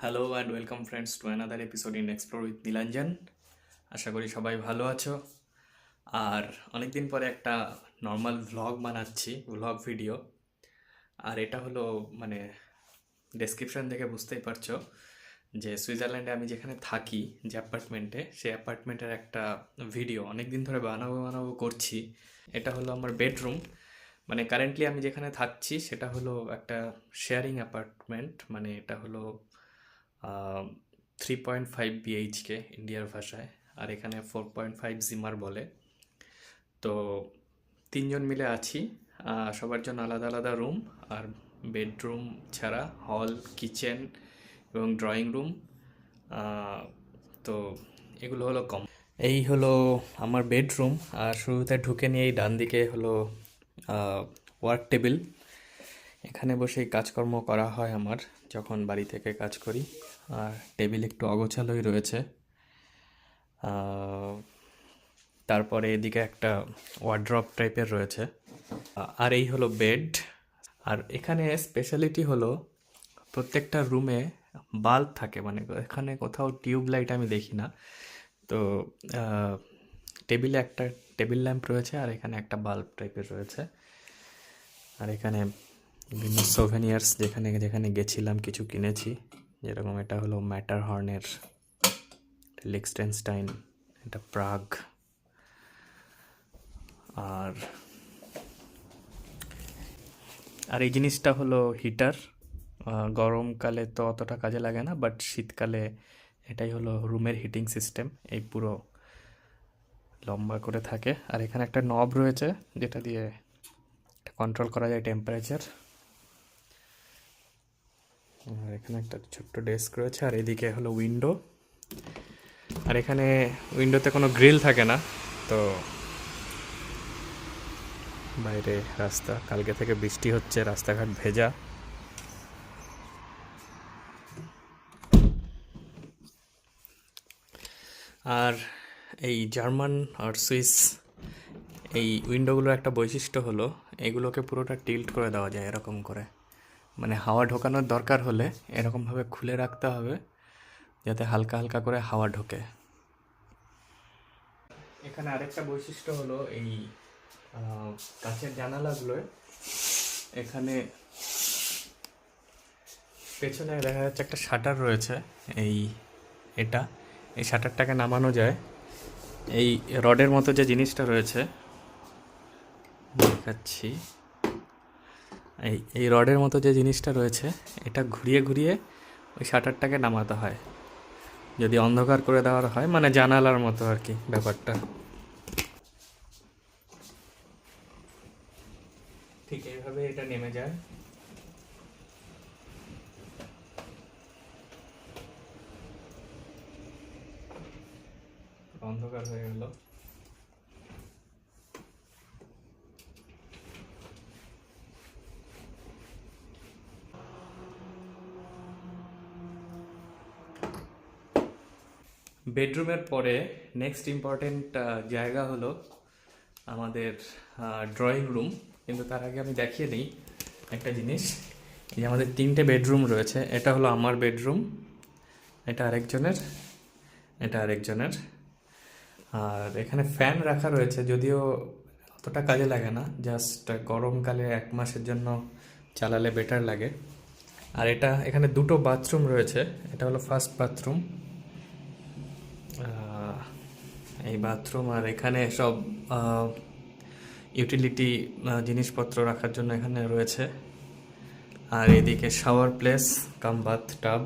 Hello and welcome friends to another episode in explore with Nilanjan আশা করি সবাই ভালো আছো। আর অনেক দিন পরে একটা নর্মাল ভ্লগ বানাচ্ছি ভ্লগ ভিডিও আর এটা হলো মানে ডেসক্রিপশন দেখে বুঝতেই পারছ যে সুইজারল্যান্ডে আমি যেখানে থাকি, যে অ্যাপার্টমেন্টে সেই অ্যাপার্টমেন্টের একটা ভিডিও অনেক দিন ধরে বানাবো বানাবো করছি। এটা হলো আমার বেডরুম মানে কারেন্টলি আমি যেখানে থাকছি, সেটা হলো একটা শেয়ারিং অ্যাপার্টমেন্ট মানে এটা হলো থ্রি পয়েন্ট ফাইভ বিএইচকে ইন্ডিয়ার ভাষায়। আর এখানে ফোর পয়েন্ট ফাইভ জিমার বলে। তো তিনজন মিলে আছি। সবার জন্য আলাদা আলাদা রুম আর বেডরুম ছাড়া হল কিচেন এবং ড্রয়িং রুম তো এগুলো হলো কম। এই হলো আমার বেডরুম আর শুরুতে ঢুকে নিয়েই ডান দিকে হলো ওয়ার্ক টেবিল এখানে বসেই কাজকর্ম করা হয় আমার, যখন বাড়ি থেকে কাজ করি। আর টেবিল একটু অগোছালোই রয়েছে। তারপরে এদিকে একটা ওয়ার্ড্রপ টাইপের রয়েছে। আর এই হলো বেড আর এখানে স্পেশালিটি হলো প্রত্যেকটা রুমে বাল্ব থাকে মানে এখানে কোথাও টিউব লাইট আমি দেখি না। তো টেবিলে একটা টেবিল ল্যাম্প রয়েছে আর এখানে একটা বাল্ব টাইপের রয়েছে। আর এখানে বিভিন্ন সোভেনিয়ার্স যেখানে যেখানে গেছিলাম, কিছু কিনেছি। যেরকম এটা হলো ম্যাটার হর্নের লিক্সটেনস্টাইন এটা প্রাগ আর আর এই জিনিসটা হলো হিটার গরমকালে তো অতটা কাজে লাগে না বাট শীতকালে এটাই হলো রুমের হিটিং সিস্টেম এই পুরো লম্বা করে থাকে। আর এখানে একটা নব রয়েছে, যেটা দিয়ে কন্ট্রোল করা যায় টেম্পারেচার এখানে একটা ছোট্ট ডেস্ক রয়েছে, আর এদিকে হলো উইন্ডো। আর এখানে উইন্ডোতে কোনো গ্রিল থাকে না, তো বাইরে রাস্তা। কালকে থেকে বৃষ্টি হচ্ছে, রাস্তাঘাট ভেজা। আর এই জার্মান আর সুইস, এই উইন্ডোগুলোর একটা বৈশিষ্ট্য হলো, এগুলোকে পুরোটা টিল্ট করে দেওয়া যায় এরকম করে। মানে হাওয়া ঢোকানোর দরকার হলে এরকমভাবে খুলে রাখতে হবে যাতে হালকা হালকা করে হাওয়া ঢোকে। এখানে আরেকটা বৈশিষ্ট্য হলো এই কাঁচের জানালাগুলোয় এখানে পেছনে দেখা যাচ্ছে একটা শাটার রয়েছে, এই এটা। এই শাটারটাকে নামানো যায়। এই রডের মতো যে জিনিসটা রয়েছে, দেখাচ্ছি। এই এই রডের মতো যে জিনিসটা রয়েছে, এটা ঘুরিয়ে ঘুরিয়ে ওই শাটারটাকে নামাতে হয়। যদি অন্ধকার করে দেওয়ার হয় মানে জানালার মতো আর কি ব্যাপারটা। ঠিক এইভাবে এটা নেমে যায়। অন্ধকার হয়ে গেল। বেডরুমের পরে নেক্সট ইম্পর্টেন্ট জায়গা হলো আমাদের ড্রয়িং রুম কিন্তু তার আগে আমি দেখিয়ে দিই একটা জিনিস। যে আমাদের তিনটে বেডরুম রয়েছে, এটা হলো আমার বেডরুম, এটা আরেকজনের এটা আরেকজনের। আর এখানে ফ্যান রাখা রয়েছে, যদিও অতটা কাজে লাগে না জাস্ট গরমকালে এক মাসের জন্য চালালে বেটার লাগে। আর এটা, এখানে দুটো বাথরুম রয়েছে, এটা হলো ফার্স্ট বাথরুম এই বাথরুম আর এখানে সব ইউটিলিটি জিনিসপত্র রাখার জন্য এখানে রয়েছে। আর এদিকে shower place cum bath tub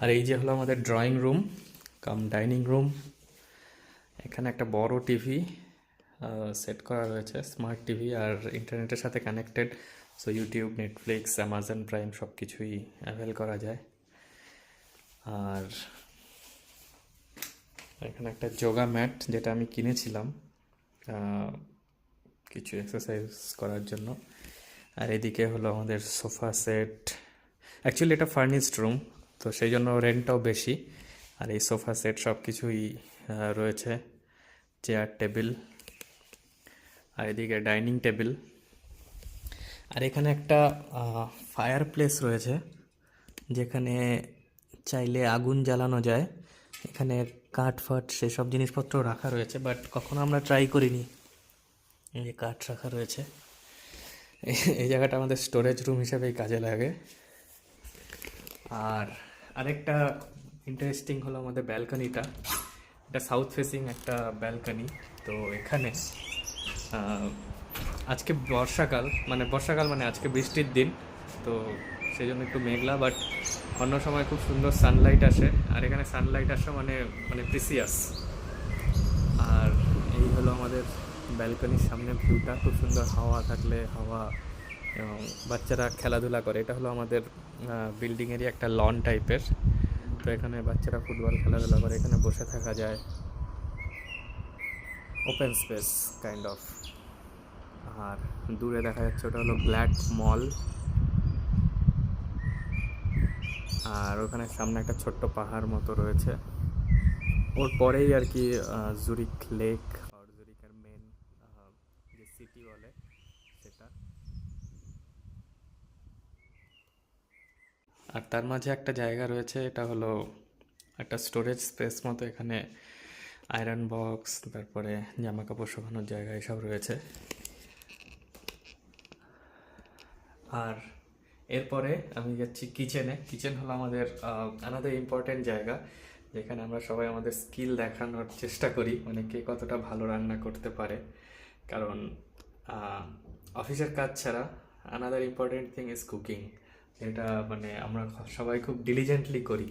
আর এই যে হলো আমাদের drawing room cum dining room এখানে একটা বড় টিভি সেট করা রয়েছে স্মার্ট টিভি আর ইন্টারনেটের সাথে connected so YouTube Netflix Amazon Prime সব কিছুই অ্যাভেল করা যায়। আর এখানে একটা যোগা ম্যাট যেটা আমি কিনেছিলাম কিছু এক্সারসাইজ করার জন্য। আর এদিকে হলো আমাদের সোফা সেট অ্যাকচুয়ালি এটা ফার্নিশড রুম তো সেই জন্য রেন্টটাও বেশি। আর এই সোফা সেট সব কিছুই রয়েছে চেয়ার টেবিল আর এদিকে ডাইনিং টেবিল। আর এখানে একটা ফায়ার প্লেস রয়েছে, যেখানে চাইলে আগুন জ্বালানো যায়। এখানে কাঠ ফাট সেসব জিনিসপত্র রাখা রয়েছে বাট কখনো আমরা ট্রাই করিনি। এই কাঠ রাখা রয়েছে, এই- জায়গাটা আমাদের স্টোরেজ রুম হিসেবেই কাজে লাগে। আর আরেকটা ইন্টারেস্টিং হলো আমাদের ব্যালকনিটা এটা সাউথ ফেসিং একটা ব্যালকনি তো এখানে আজকে বর্ষাকাল মানে বর্ষাকাল মানে আজকে বৃষ্টির দিন, তো সেই জন্য একটু মেঘলা বাট অন্য সময় খুব সুন্দর সানলাইট আসে, আর এখানে সানলাইট আসা মানে মানে প্রিসিয়াস আর এই হলো আমাদের ব্যালকনির সামনে ভিউটা খুব সুন্দর হাওয়া থাকলে হাওয়া, এবং বাচ্চারা খেলাধুলা করে। এটা হলো আমাদের বিল্ডিংয়েরই একটা লন টাইপের তো এখানে বাচ্চারা ফুটবল, খেলাধুলা করে, এখানে বসে থাকা যায়। ওপেন স্পেস কাইন্ড অফ আর দূরে দেখা যাচ্ছে ওটা হলো ব্ল্যাক মল আর ওখানে সামনে একটা ছোট্ট পাহাড় মতো রয়েছে। ওর পরেই আর কি জুরিক লেক আর জুরিকের মেন যে সিটি বলে সেটা। আর তার মাঝে একটা জায়গা রয়েছে, এটা হলো একটা স্টোরেজ স্পেস মতো। এখানে আয়রন বক্স তারপরে জামা কাপড় শুকানোর জায়গা এসব রয়েছে। আর এরপরে আমি যাচ্ছি কিচেনে কিচেন হলো আমাদের আনাদের ইম্পর্টেন্ট জায়গা, যেখানে আমরা সবাই আমাদের স্কিল দেখানোর চেষ্টা করি মানে কে কতটা ভালো রান্না করতে পারে। কারণ অফিসের কাজ ছাড়া another important thing is cooking এটা মানে আমরা সবাই খুব ডিলিজেন্টলি করি।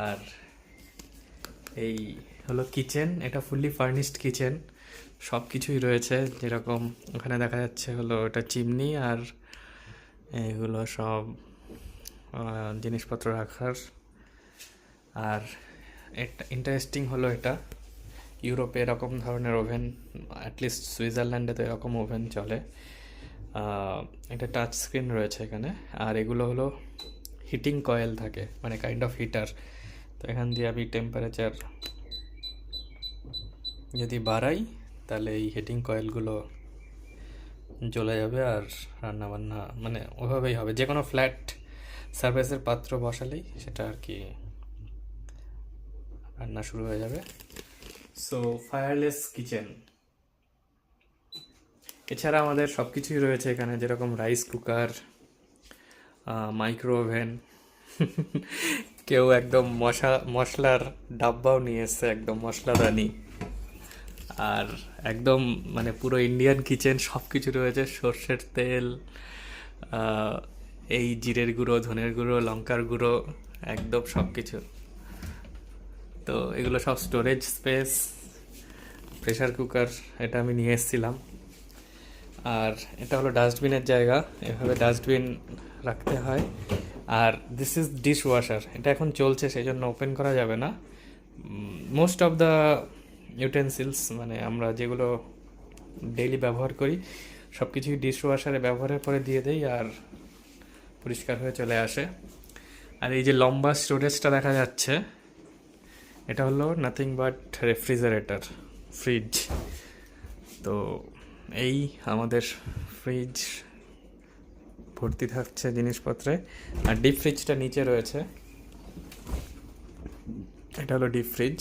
আর এই হলো কিচেন এটা ফুললি ফার্নিশড কিচেন সব কিছুই রয়েছে, যেরকম ওখানে দেখা যাচ্ছে হলো এটা চিমনি আর এগুলো সব জিনিসপত্র রাখার। আর এটা ইন্টারেস্টিং হলো এটা। ইউরোপে এরকম ধরনের ওভেন অ্যাটলিস্ট সুইজারল্যান্ডে তো এরকম ওভেন চলে। এটা টাচ স্ক্রিন রয়েছে এখানে। আর এগুলো হলো হিটিং কয়েল থাকে মানে কাইন্ড অফ হিটার তো এখান দিয়ে আমি টেম্পারেচার যদি বাড়াই, তাহলে এই হিটিং কয়েলগুলো জ্বলে যাবে আর রান্না বান্না মানে ওভাবেই হবে। যে কোনো ফ্ল্যাট সার্ভিসের পাত্র বসালেই সেটা আর কি রান্না শুরু হয়ে যাবে। সো ফায়ারলেস কিচেন এছাড়া আমাদের সব কিছুই রয়েছে এখানে, যেরকম রাইস কুকার মাইক্রো ওভেন কেউ একদম মশা, মশলার ডাব্বাও নিয়ে এসছে, একদম মশলা মশলাদানি। আর একদম মানে পুরো ইন্ডিয়ান কিচেন সব কিছু রয়েছে। সর্ষের তেল এই জিরের গুঁড়ো, ধনের গুঁড়ো, লঙ্কার গুঁড়ো, একদম সব কিছু তো এগুলো সব স্টোরেজ স্পেস প্রেশার কুকার এটা আমি নিয়ে এসেছিলাম। আর এটা হলো ডাস্টবিনের জায়গা। এভাবে ডাস্টবিন রাখতে হয়। আর দিস ইজ ডিশ ওয়াশার এটা এখন চলছে সেই জন্য ওপেন করা যাবে না। মোস্ট অফ দ্য ইউটেন্সিলস মানে আমরা যেগুলো ডেইলি ব্যবহার করি সব কিছুই ডিশ ওয়াশারে ব্যবহারের পরে দিয়ে দেই আর পরিষ্কার হয়ে চলে আসে। আর এই যে লম্বা স্টোরেজটা দেখা যাচ্ছে, এটা হলো নাথিং বাট রেফ্রিজারেটর ফ্রিজ তো এই আমাদের ফ্রিজ ভর্তি থাকছে জিনিসপত্রে। আর ডিপ ফ্রিজটা নিচে রয়েছে। এটা হলো ডিপ ফ্রিজ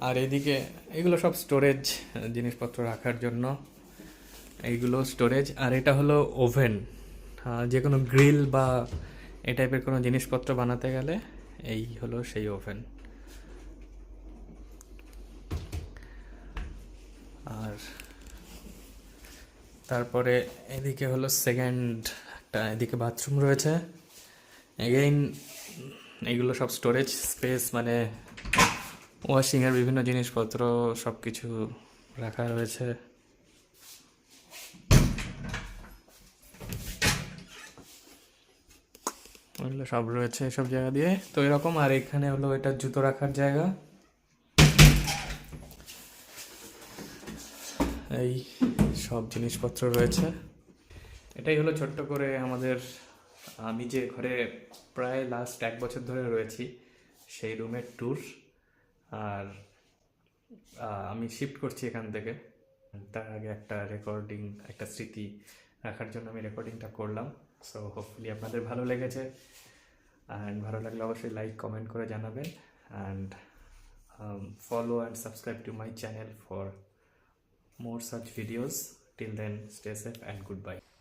আর এদিকে এগুলো সব স্টোরেজ জিনিসপত্র রাখার জন্য এইগুলো স্টোরেজ আর এটা হলো ওভেন যে কোনো গ্রিল বা এই টাইপের কোনো জিনিসপত্র বানাতে গেলে এই হলো সেই ওভেন আর তারপরে এদিকে হলো সেকেন্ড একটা এদিকে বাথরুম রয়েছে। এগেইন এগুলো সব স্টোরেজ স্পেস মানে ওয়াশিংয়ের বিভিন্ন জিনিসপত্র সব কিছু রাখা রয়েছে। সব রয়েছে এসব জায়গা দিয়ে। তো এরকম, আর এখানে হলো এটা জুতো রাখার জায়গা। এই সব জিনিসপত্র রয়েছে। এটাই হলো ছোট্ট করে আমাদের, আমি যে ঘরে প্রায় লাস্ট এক বছর ধরে রয়েছি, সেই রুমের ট্যুর আর আমি শিফট করছি এখান থেকে। তার আগে একটা রেকর্ডিং একটা স্মৃতি রাখার জন্য আমি রেকর্ডিংটা করলাম। সো হোপফুলি আপনাদের ভালো লেগেছে। অ্যান্ড ভালো লাগলে অবশ্যই লাইক কমেন্ট করে জানাবেন। And follow and subscribe to my channel for more videos till then then, stay and good goodbye.